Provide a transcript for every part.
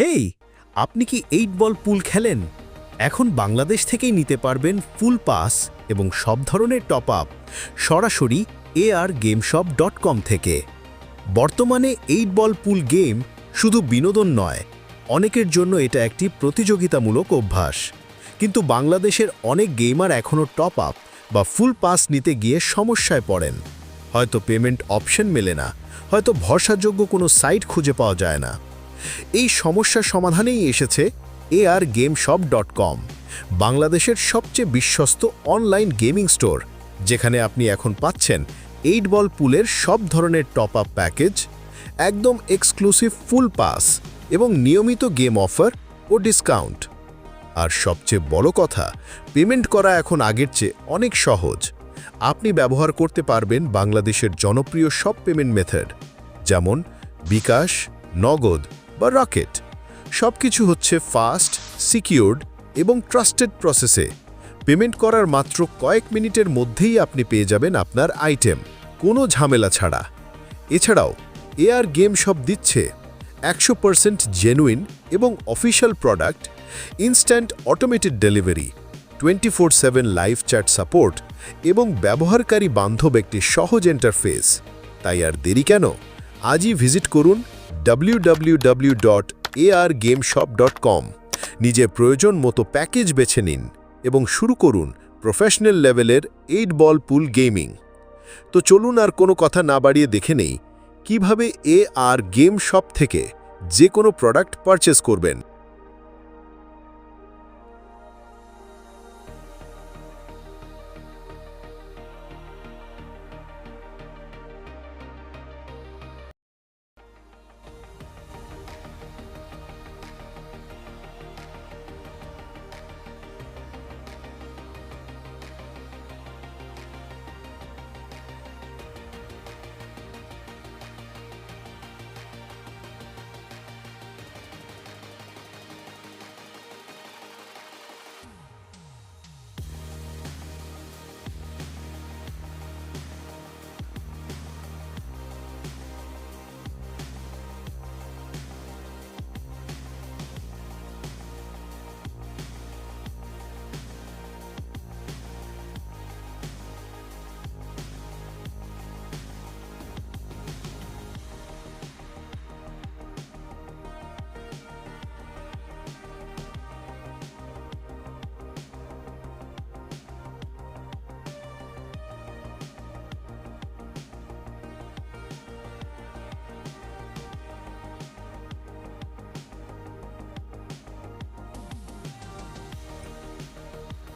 হেই, আপনি কি eight ball পুল খেলেন? এখন বাংলাদেশ থেকেই নিতে পারবেন ফুল পাস এবং সব ধরনের টপ আপ সরাসরি এ এআর গেমশপ ডট কম থেকে। বর্তমানে এইট বল পুল গেম শুধু বিনোদন নয়, অনেকের জন্য এটা একটি প্রতিযোগিতামূলক অভ্যাস। কিন্তু বাংলাদেশের অনেক গেমার এখনও টপ আপ বা ফুল পাস নিতে গিয়ে সমস্যায় পড়েন। হয়তো পেমেন্ট অপশন মেলে না, হয়তো ভরসাযোগ্য কোনো সাইট খুঁজে পাওয়া যায় না। এই সমস্যার সমাধানেই এসেছে AR game shop dot com বাংলাদেশের সবচেয়ে বিশ্বস্ত অনলাইন গেমিং স্টোর যেখানে আপনি এখন পাচ্ছেন এইট বল পুলের সব ধরনের টপ আপ প্যাকেজ একদম এক্সক্লুসিভ ফুল পাস এবং নিয়মিত গেম অফার ও ডিসকাউন্ট আর সবচেয়ে বড় কথা পেমেন্ট করা এখন আগের চেয়ে অনেক সহজ। আপনি ব্যবহার করতে পারবেন বাংলাদেশের জনপ্রিয় সব পেমেন্ট মেথড যেমন বিকাশ, নগদ বা রকেট। সব কিছু হচ্ছে ফাস্ট, সিকিউরড এবং ট্রাস্টেড প্রসেসে। পেমেন্ট করার মাত্র কয়েক মিনিটের মধ্যেই আপনি পেয়ে যাবেন আপনার আইটেম। কোনো ঝামেলা ছাড়া। এছাড়াও, এআর গেম সব দিচ্ছে। একশো পার্সেন্ট জেনুইন এবং official product, instant automated delivery, twenty four seven live chat support এবং ব্যবহারকারী বান্ধব একটি সহজ ইন্টারফেস তাই আর দেরি কেন? আজই ভিজিট করুন www.argameshop.com নিজের প্রয়োজন মতো প্যাকেজ বেছে নিন এবং শুরু করুন প্রফেশনাল লেভেলের এইট বল পুল গেমিং তো চলুন আর কোনো কথা না বাড়িয়ে দেখে নেই, কীভাবে এ আর গেম শপ থেকে যে কোনো প্রোডাক্ট পারচেস করবেন।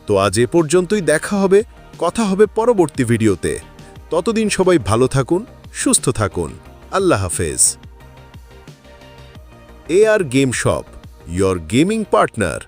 তো আজ এ পর্যন্তই দেখা হবে, কথা হবে পরবর্তী ভিডিওতে। ততদিন সবাই ভালো থাকুন, সুস্থ থাকুন। আল্লাহ হাফেজ। A R game shop your gaming partner